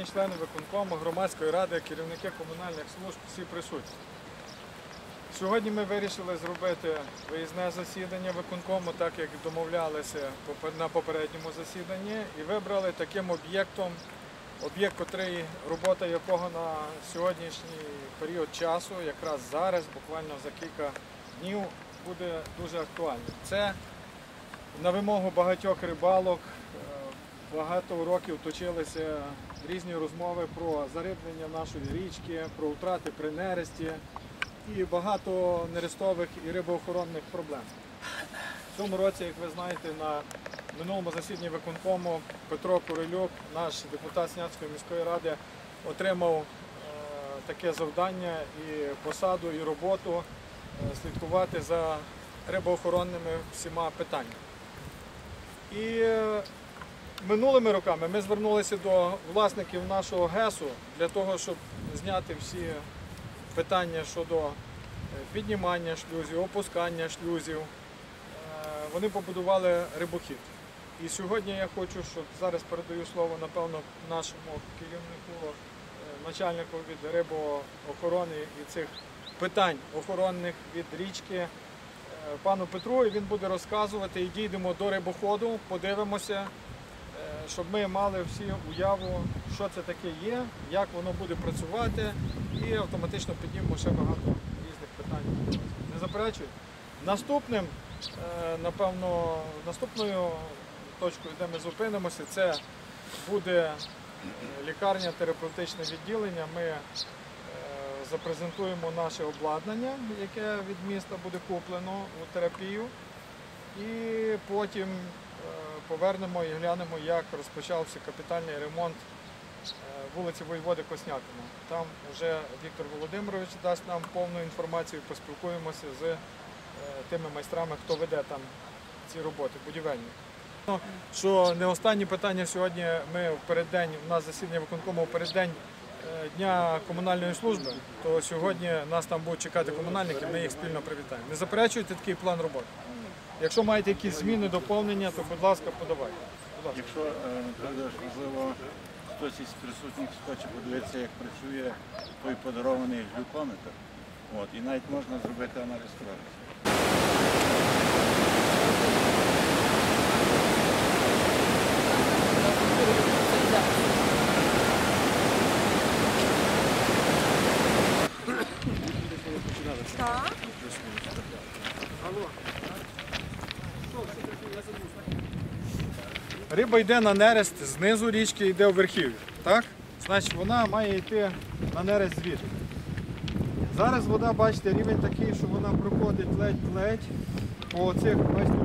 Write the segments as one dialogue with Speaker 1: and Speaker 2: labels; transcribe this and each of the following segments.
Speaker 1: Шановні члени виконкому, громадської ради, керівники комунальних служб, всі присутні. Сьогодні ми вирішили зробити виїзне засідання виконкому, так як домовлялися на попередньому засіданні, і вибрали таким об'єктом, об'єкт, котрий робота якого на сьогоднішній період часу, якраз зараз, буквально за кілька днів, буде дуже актуальним. Це на вимогу багатьох рибалок е, багато років точилися різні розмови про зариблення нашої річки, про втрати при нересті і багато нерестових і рибоохоронних проблем. В цьому році, як ви знаєте, на минулому засіданні виконкому Петро Курилюк, наш депутат Сняцької міської ради, отримав е, таке завдання і посаду, і роботу е, слідкувати за рибоохоронними всіма питаннями. І минулими роками ми звернулися до власників нашого ГЕСу для того, щоб зняти всі питання щодо е, піднімання шлюзів, опускання шлюзів. Е, Вони побудували рибохід. І сьогодні я хочу, щоб зараз передаю слово, напевно, нашому керівнику, е, начальнику від рибоохорони і цих питань охоронних від річки пану Петру, і він буде розказувати і дійдемо до рибоходу, подивимося, щоб ми мали всі уяву, що це таке є, як воно буде працювати, і автоматично піднімемо ще багато різних питань. Не заперечуєте? Наступним, е, напевно, наступною точкою, де ми зупинимося, це буде е, лікарня, терапевтичне відділення. Ми е, запрезентуємо наше обладнання, яке від міста буде куплено у терапію. І потім повернемо і глянемо, як розпочався капітальний ремонт е, вулиці Воєводи Коснятина. Там вже Віктор Володимирович дасть нам повну інформацію, поспілкуємося з е, тими майстрами, хто веде там ці роботи, будівельні. Ну, Що не останнє питання сьогодні. Ми в переддень, у нас засідання виконкому в переддень е, Дня комунальної служби, то сьогодні нас там будуть чекати комунальники, ми їх спільно привітаємо. Не заперечуєте такий план роботи? Якщо маєте якісь зміни, доповнення, то будь ласка, подавайте. Будь ласка.
Speaker 2: Якщо е, можливо, хтось із присутніх хоче подивитися, як працює той подарований глюкометр, от, і навіть можна зробити аналіз крові.
Speaker 3: Так.
Speaker 1: Риба йде на нерест, знизу річки йде в верхів'я. Так? Значить, вона має йти на нерест звідти. Зараз вода, бачите, рівень такий, що вона проходить ледь-ледь по цих бачите,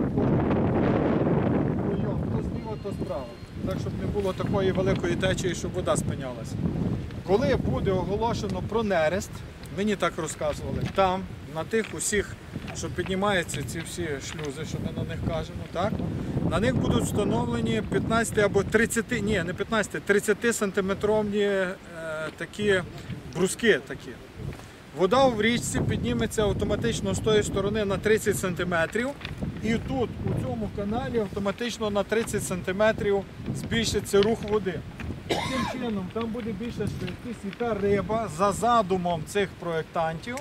Speaker 1: пройом, то зліва, то справа. Так, щоб не було такої великої течії, щоб вода спинялася. Коли буде оголошено про нерест, мені так розказували, там, на тих усіх, що піднімаються ці всі шлюзи, що ми на них кажемо, так? На них будуть встановлені 15 або 30, ні, не 15, 30 сантиметровні е, такі бруски такі. Вода в річці підніметься автоматично з тої сторони на 30 сантиметрів. І тут, у цьому каналі, автоматично на 30 сантиметрів збільшиться рух води. Таким чином, там буде більша швидкість, і та риба за задумом цих проєктантів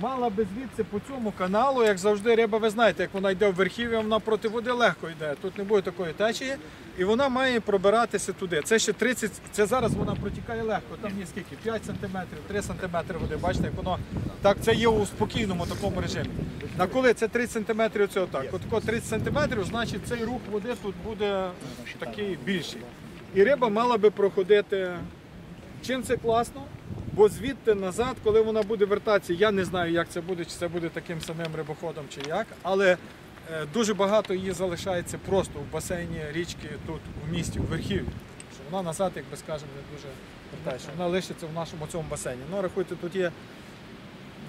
Speaker 1: мала би звідси по цьому каналу, як завжди, риба, ви знаєте, як вона йде в верхів'я, вона проти води легко йде. Тут не буде такої течії, і вона має пробиратися туди. Це ще 30, це зараз вона протікає легко. Там є скільки? 5 сантиметрів, 3 сантиметри води. Бачите, як воно так це є у спокійному такому режимі. На коли це 30 сантиметрів, це отак. От 30 сантиметрів, значить цей рух води тут буде такий більший. І риба мала би проходити Чим це класно? Бо звідти назад, коли вона буде вертатися, я не знаю, як це буде, чи це буде таким самим рибоходом, чи як, але е, дуже багато її залишається просто в басейні річки тут у місті, у верхів'ї. Що вона назад, як би скажемо, не дуже вертається. Вона лишиться в нашому цьому басейні. Ну, рахуйте, тут є,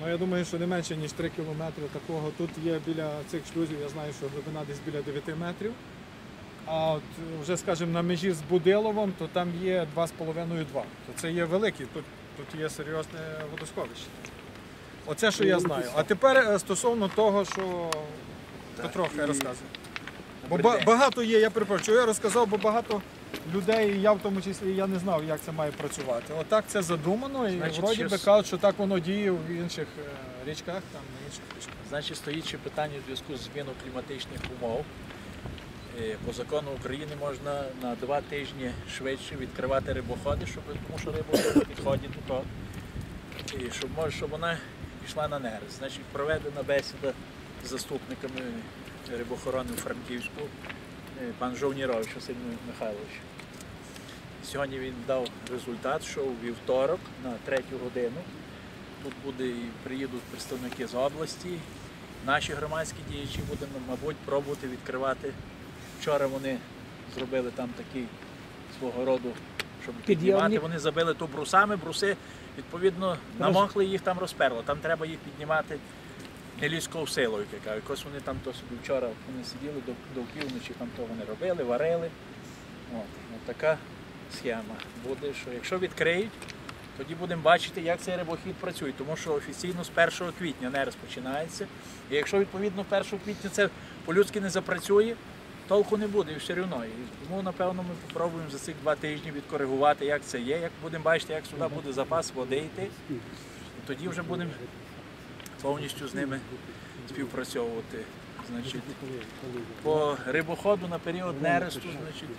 Speaker 1: ну я думаю, що не менше, ніж 3 кілометри такого. Тут є біля цих шлюзів, я знаю, що глибина десь біля 9 метрів. А от вже, скажімо, на межі з Будиловом, то там є 2,5-2. То це є великий, тут, тут є серйозне водосховище. Оце, що я знаю. А тепер е, стосовно того, що Петро хай розказує. Бо ба- багато є, я перепрошую, я розказав, бо багато людей, і я в тому числі я не знав, як це має працювати. Отак це задумано, і
Speaker 3: Значить,
Speaker 1: вроді би
Speaker 3: щось-
Speaker 1: кажуть, що так воно діє в інших е, річках, там на інших річках.
Speaker 3: Значить, стоїть ще питання у зв'язку з зміною кліматичних умов. Е, По закону України можна на два тижні швидше відкривати рибоходи, щоб, тому що риба підході до того. І щоб, може, щоб вона йшла на нерест. Значить, проведена бесіда з заступниками рибохорони у Франківську, е, пан Жовнірович Василь Михайлович. Сьогодні він дав результат, що у вівторок на третю годину Тут буде приїдуть представники з області. Наші громадські діячі будемо, мабуть, пробувати відкривати. Вчора вони зробили там такий свого роду, щоб піднімати. Вони забили то брусами, бруси, відповідно, намокли їх там розперло. Там треба їх піднімати не людською силою. як кажуть. Якось вони там то собі вчора вони сиділи до, до півночі, там то вони робили, варили. От, от така схема буде, що якщо відкриють, тоді будемо бачити, як цей рибохід працює, тому що офіційно з 1 квітня нерест починається. І якщо відповідно 1 квітня це по-людськи не запрацює, толку не буде і все одно. І тому, напевно, ми спробуємо за цих два тижні відкоригувати, як це є, як будемо бачити, як сюди буде запас води йти. Тоді вже будемо повністю з ними співпрацьовувати. Значить, по рибоходу на період нересту, значить,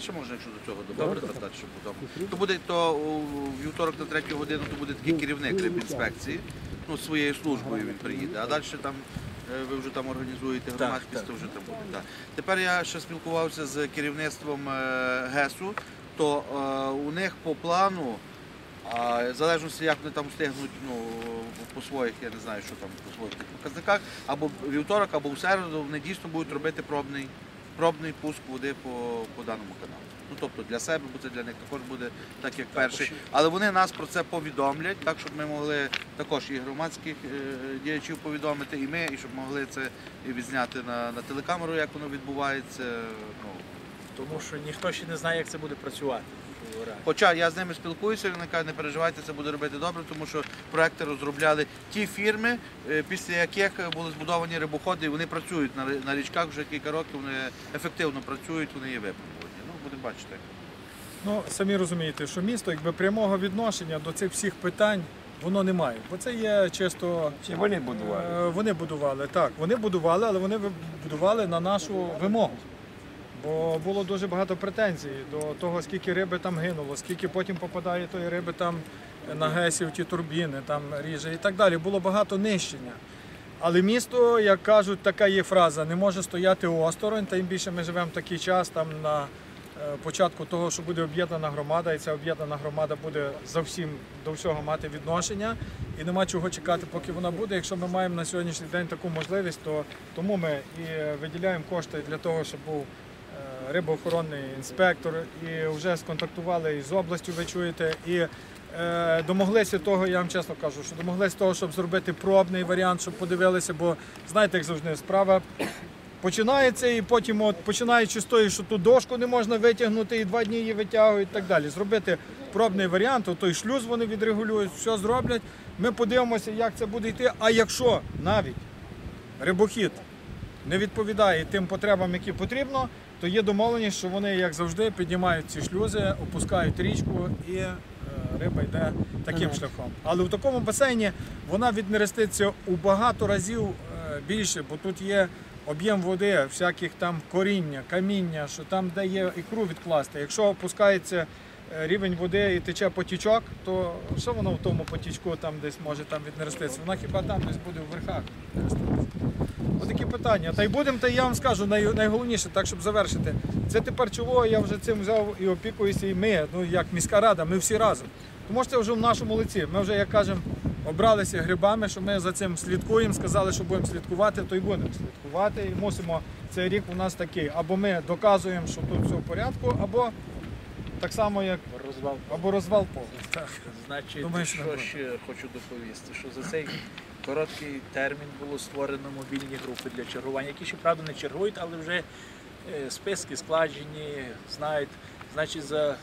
Speaker 4: Ще можна, якщо до цього додати, щоб потім. То буде то у вівторок на третю годину, то буде такий керівник рибінспекції, ну своєю службою він приїде, а далі там ви вже там організуєте громадськість, то вже там буде. Так. Тепер я ще спілкувався з керівництвом е, ГЕСу, то е, у них по плану. А в залежності, як вони там встигнуть ну, по своїх, я не знаю, що там по своїх показниках, або в вівторок, або в середу вони дійсно будуть робити пробний, пробний пуск води по, по даному каналу. Ну тобто для себе, бо це для них також буде так, як перший. Але вони нас про це повідомлять, так щоб ми могли також і громадських е, діячів повідомити, і ми, і щоб могли це відзняти на, на телекамеру, як воно відбувається. Ну,
Speaker 3: тому що ніхто ще не знає, як це буде працювати.
Speaker 4: Хоча я з ними спілкуюся, вони кажуть, не переживайте, це буде робити добре, тому що проекти розробляли ті фірми, е, після яких були збудовані рибоходи, і вони працюють на, на річках вже кілька років, вони ефективно працюють, вони є випробувані. Ну, будемо бачити.
Speaker 1: Ну, самі розумієте, що місто якби прямого відношення до цих всіх питань воно не має. Бо це є чисто.
Speaker 5: Чи вони будували?
Speaker 1: Е, Вони будували, так. Вони будували, але вони будували на нашу вимогу. Бо було дуже багато претензій до того, скільки риби там гинуло, скільки потім попадає тої риби там на гесів, ті турбіни, там ріже і так далі. Було багато нищення. Але місто, як кажуть, така є фраза, не може стояти осторонь, тим більше ми живемо в такий час там на е, початку того, що буде об'єднана громада, і ця об'єднана громада буде за всім до всього мати відношення. І нема чого чекати, поки вона буде. Якщо ми маємо на сьогоднішній день таку можливість, то тому ми і виділяємо кошти для того, щоб був е, рибоохоронний інспектор, і вже сконтактували із областю, ви чуєте, і е, домоглися того, я вам чесно кажу, що домоглися того, щоб зробити пробний варіант, щоб подивилися, бо знаєте, як завжди, справа починається, і потім, от, починаючи з тої, що ту дошку не можна витягнути, і два дні її витягують і так далі. Зробити пробний варіант, от той шлюз вони відрегулюють, все зроблять. Ми подивимося, як це буде йти. А якщо навіть рибохід не відповідає тим потребам, які потрібно, то є домовленість, що вони, як завжди, піднімають ці шлюзи, опускають річку і е, риба йде таким шляхом. Але в такому басейні вона віднереститься у багато разів е, більше, бо тут є об'єм води, всяких там коріння, каміння, що там, де є ікру відкласти. Якщо опускається рівень води і тече потічок, то що воно в тому потічку там десь може там віднереститися? Вона хіба там десь буде в верхах віднереститися. Отакі питання. Та й будемо, та я вам скажу най, найголовніше, так щоб завершити. Це тепер чого я вже цим взяв і опікуюся, і ми, ну як міська рада, ми всі разом. Тому що це вже в нашому лиці. Ми вже, як кажемо, обралися грибами, що ми за цим слідкуємо, сказали, що будемо слідкувати, то й будемо слідкувати. І мусимо цей рік у нас такий. Або ми доказуємо, що тут все в порядку, або так само, як
Speaker 3: Розвал
Speaker 1: або розвал повний. Так.
Speaker 3: Значить,
Speaker 1: Думаю, що
Speaker 3: що ще хочу доповісти, що за цей короткий термін було створено мобільні групи для чергування, які ще правда не чергують, але вже е, списки складені, знають. Значить, за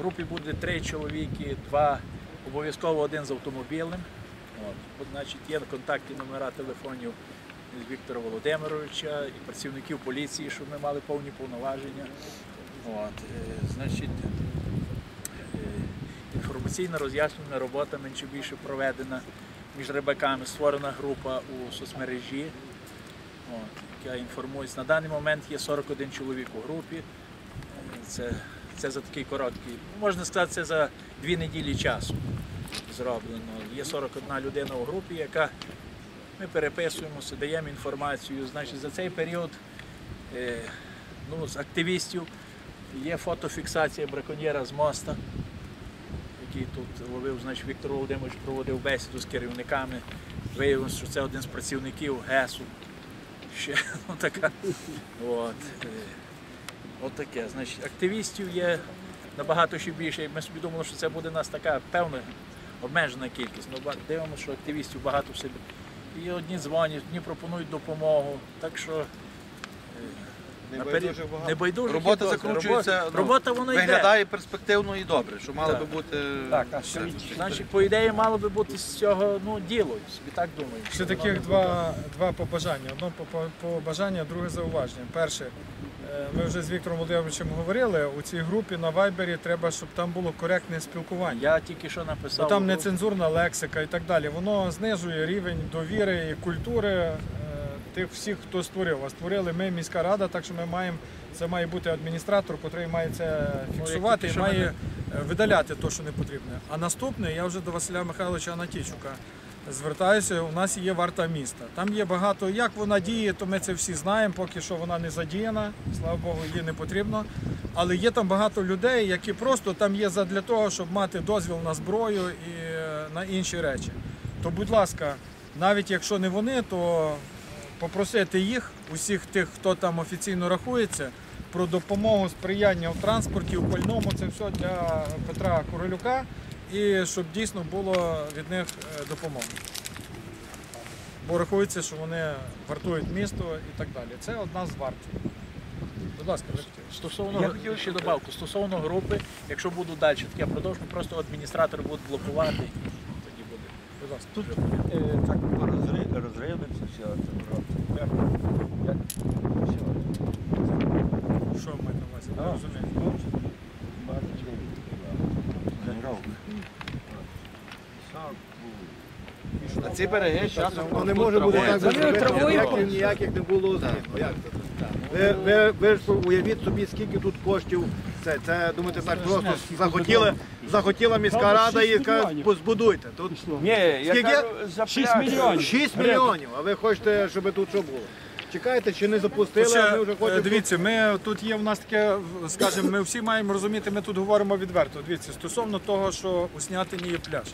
Speaker 3: групі буде три чоловіки, два обов'язково один з автомобілем. От. Значить, є контактні номера телефонів з Віктора Володимировича і працівників поліції, щоб ми мали повні повноваження. От, е, значить, е, інформаційна роз'яснювальна робота менше більше проведена між рибаками, створена група у соцмережі, от, яка інформується. На даний момент є 41 чоловік у групі. Це, це за такий короткий, можна сказати, це за дві неділі часу зроблено. Є 41 людина у групі, яка ми переписуємося, даємо інформацію. Значить, за цей період е, ну, з активістів є фотофіксація браконьєра з моста, який тут ловив, значить, Віктор Володимирович проводив бесіду з керівниками. Виявилося, що це один з працівників ГЕСу. Ще ну, така. От, е, от таке. Значить, активістів є набагато ще більше. Ми собі думали, що це буде у нас така певна обмежена кількість. Ну, дивимося, що активістів багато в селі. І одні дзвонять, одні пропонують допомогу. Так що е, наперед-
Speaker 4: багато.
Speaker 3: небайдужих
Speaker 4: Робота
Speaker 3: є досить.
Speaker 4: закручується,
Speaker 3: Робота,
Speaker 4: ну,
Speaker 3: робота воно йде.
Speaker 4: Виглядає перспективно і добре, що мало
Speaker 3: Так.
Speaker 4: би бути.
Speaker 1: Так, а
Speaker 4: все.
Speaker 3: Значить, по ідеї, мало би бути з цього ну, діло. Собі так думаю.
Speaker 1: Ще
Speaker 3: що воно
Speaker 1: таких
Speaker 3: не
Speaker 1: два, два побажання. Одне по- побажання, друге зауваження. Перше, е, ми вже з Віктором Володимировичем говорили, у цій групі на Вайбері треба, щоб там було коректне спілкування.
Speaker 3: Я тільки що написав.
Speaker 1: Бо
Speaker 3: там
Speaker 1: нецензурна лексика і так далі. Воно знижує рівень довіри і культури тих всіх, хто створив. А створили ми, міська рада, так що ми маємо, це має бути адміністратор, який має це фіксувати і має е, видаляти те, що не потрібне. А наступне, я вже до Василя Михайловича Анатійчука звертаюся. У нас є варта міста. Там є багато. Як вона діє, то ми це всі знаємо. Поки що вона не задіяна. Слава Богу, їй не потрібно. Але є там багато людей, які просто там є задля того, щоб мати дозвіл на зброю і е, на інші речі. То, будь ласка, навіть якщо не вони, то попросити їх, усіх тих, хто там офіційно рахується, про допомогу сприяння в транспорті, у пальному. Це все для Петра Королюка. І щоб дійсно було від них е, допомога. Бо рахується, що вони вартують місто і так далі. Це одна з варт. Будь ласка.
Speaker 3: Стосовно я хотів ще добавку, стосовно групи, якщо буду далі таке продовжувати, просто адміністратор буде блокувати і тоді буде.
Speaker 1: Будь ласка.
Speaker 5: Тут е, так розри- розривиться все це просто. Як, як все.
Speaker 1: Що маєте на увазі? Не
Speaker 5: А.
Speaker 1: розумію.
Speaker 5: Бачите, Тренировка. Сам був.
Speaker 4: На ці береги часом
Speaker 6: Ну, не може бути так, ніяких, ніяких не було змін. Ну, як це? Ви, ви, ви ж уявіть собі, скільки тут коштів. Це, це думаєте, так просто захотіла, захотіла міська рада і каже, збудуйте. Тут
Speaker 5: Ні, я
Speaker 6: Скільки?
Speaker 5: кажу, за 6 мільйонів.
Speaker 6: 6 мільйонів, а ви хочете, щоб тут що було? Чекайте, чи не запустили, а ми вже
Speaker 1: е,
Speaker 6: хочемо.
Speaker 1: дивіться, ми тут є у нас таке, скажімо, ми всі маємо розуміти, ми тут говоримо відверто. Дивіться, стосовно того, що у Снятині є пляж.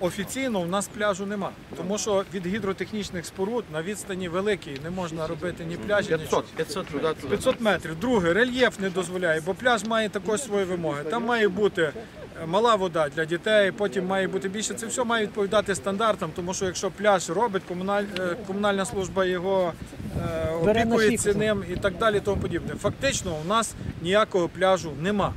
Speaker 1: Офіційно у нас пляжу нема, тому що від гідротехнічних споруд на відстані великій не можна робити ні пляжі, нічого.
Speaker 4: 500, 500 туди, туди.
Speaker 1: 500 метрів. Друге, рельєф не дозволяє, бо пляж має також свої вимоги. Там має бути е, мала вода для дітей, потім має бути більше. Це все має відповідати стандартам, тому що якщо пляж робить, комуналь, е, комунальна служба його е, опікується ним і так далі, тому подібне. Фактично, у нас ніякого пляжу нема.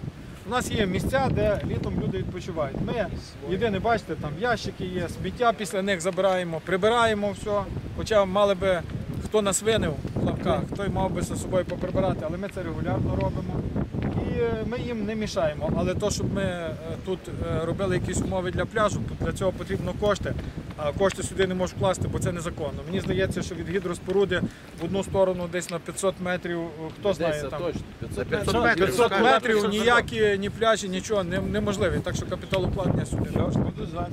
Speaker 1: У нас є місця, де літом люди відпочивають. Ми єдине, бачите, там ящики є, сміття після них забираємо, прибираємо все. Хоча мали би хто нас винив в лапках, той мав би за собою поприбирати, але ми це регулярно робимо. Е, ми їм не мішаємо. Але то, щоб ми е, тут е, робили якісь умови для пляжу, для цього потрібно кошти. А кошти сюди не можу вкласти, бо це незаконно. Мені здається, що від гідроспоруди в одну сторону десь на 500 метрів, е, хто знає там.
Speaker 4: За 500 метрів.
Speaker 1: 500 метрів ніякі ні пляжі, нічого не, неможливі. Так що капіталоплатення сюди не можна.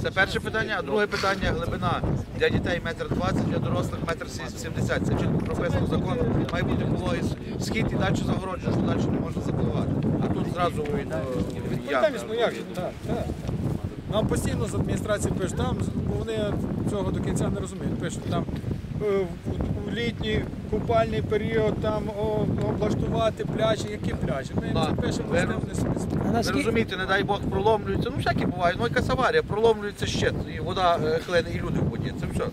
Speaker 4: Це перше питання, а друге питання глибина. Для дітей метр 20, для дорослих метр 70. Це чітко прописано законом. Має бути пологий схід і далі загороджено, що далі не можна запливати. А тут зразу е, яма.
Speaker 1: Відповідальність, ну як же? Так, так. Нам постійно з адміністрації пишуть, там вони цього до кінця не розуміють. Пишуть там е, у літній купальний період там о, облаштувати пляжі. Які пляжі? Ми їм це пишемо,
Speaker 4: Ви-
Speaker 7: А
Speaker 4: Ви розумієте, не дай Бог проломлюється. Ну всяке буває. Ну якась аварія, проломлюється щит, і вода е, хлине, і люди в воді. Це все.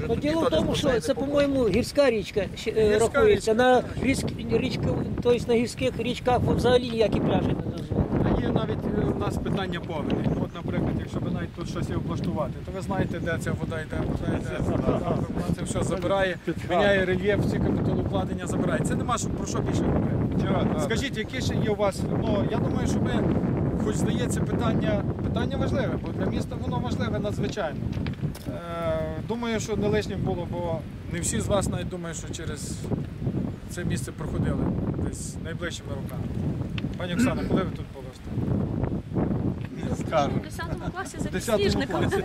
Speaker 4: Це
Speaker 7: Ну, діло в тому, що це, по-моєму, гірська річка е,
Speaker 1: Гірська
Speaker 7: рахується.
Speaker 1: річка,
Speaker 7: На річк, річка, тобто на гірських річках взагалі ніякі пляжі не
Speaker 1: навіть е, у нас питання повені. От, наприклад, якщо ви навіть тут щось і облаштувати, то ви знаєте, де ця вода йде, вода йде, вона це все забирає, міняє рельєф, всі капіталовкладення забирає. Це нема що- про що більше говорити. Скажіть, які ще є у вас? Ну я думаю, що ми, хоч здається, питання, питання важливе, бо для міста воно важливе надзвичайно. Е, думаю, що не лишнім було, бо не всі з вас навіть думають, що через це місце проходили десь найближчими роками. Пані Оксана, коли ви тут були?
Speaker 8: У 10 класі за
Speaker 1: 10
Speaker 8: підсніжником.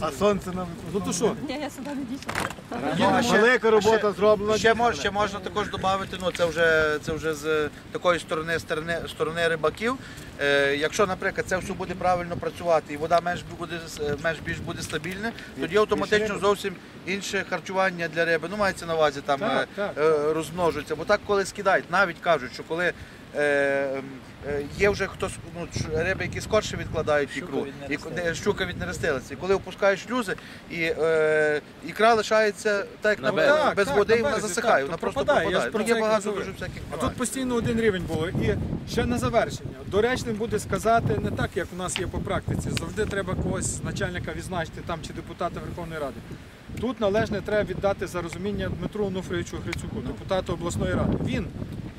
Speaker 6: А сонце нам
Speaker 1: Ну то що?
Speaker 8: Ні, я сюди не дійшла.
Speaker 4: Ще-
Speaker 6: велика робота зроблена.
Speaker 4: Ще, мож, ще можна також додати, ну це вже, це вже з такої сторони, сторони, сторони рибаків. Е, якщо, наприклад, це все буде правильно працювати і вода менш буде, е, менш більш буде стабільна, тоді автоматично зовсім інше харчування для риби. Ну, мається на увазі там
Speaker 1: Так,
Speaker 4: е,
Speaker 1: так,
Speaker 4: е, розмножується. Бо так, коли скидають, навіть кажуть, що коли е, е, є вже хтось, ну, риби, які скорше відкладають
Speaker 3: Щука
Speaker 4: ікру,
Speaker 3: від
Speaker 4: і, щука від нерестилиці. І коли опускаєш шлюзи, і е, ікра лишається так, як
Speaker 1: На
Speaker 4: на
Speaker 1: березі.
Speaker 4: березі, без
Speaker 1: Так,
Speaker 4: води,
Speaker 1: на
Speaker 4: і вона
Speaker 1: березі,
Speaker 4: засихає,
Speaker 1: так,
Speaker 4: вона просто
Speaker 1: пропадає,
Speaker 4: пропадає.
Speaker 1: про
Speaker 4: Ну, є багато дуже всяких
Speaker 1: А тут постійно один рівень було. І ще на завершення. Доречним буде сказати не так, як у нас є по практиці. Завжди треба когось начальника відзначити там чи депутата Верховної Ради. Тут належне треба віддати за розуміння Дмитру Онуфрійовичу Грицюку, депутату обласної ради. Він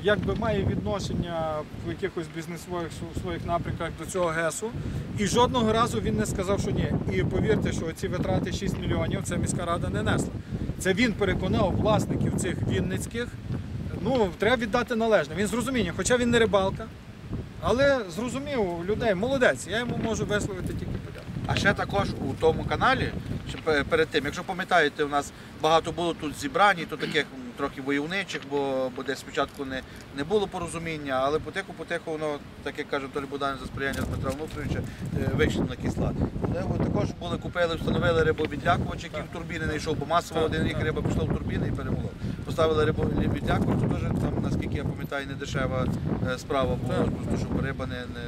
Speaker 1: якби має відношення в якихось бізнесових своїх напрямках до цього ГЕСу. І жодного разу він не сказав, що ні. І повірте, що ці витрати 6 мільйонів це міська рада не несла. Це він переконав власників цих вінницьких. Ну, треба віддати належне. Він з хоча він не рибалка, але зрозумів людей, молодець. Я йому можу висловити тільки.
Speaker 4: А ще також у тому каналі, ще перед тим, якщо пам'ятаєте, у нас багато було тут зібрань, то таких трохи войовничих, бо, бо десь спочатку не, не було порозуміння, але потиху-потиху воно, так як каже Толі Будан за сприяння Дмитра Внутрича, вийшло на кисла. От також були, купили, встановили рибовідлякувач, який в турбіни не йшов, бо масово один рік риба пішла в турбіни і перемолов. Поставили рибовідлякувач, це теж там, наскільки я пам'ятаю, не дешева е, справа була,
Speaker 1: Так.
Speaker 4: просто щоб риба не, не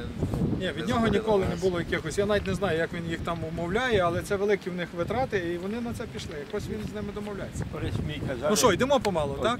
Speaker 1: Ні, від нього ніколи не було якихось. Я навіть не знаю, як він їх там умовляє, але це великі в них витрати, і вони на це пішли. Якось він з ними домовляється.
Speaker 5: Борис мій казав,
Speaker 1: Ну що, йдемо помалу, так?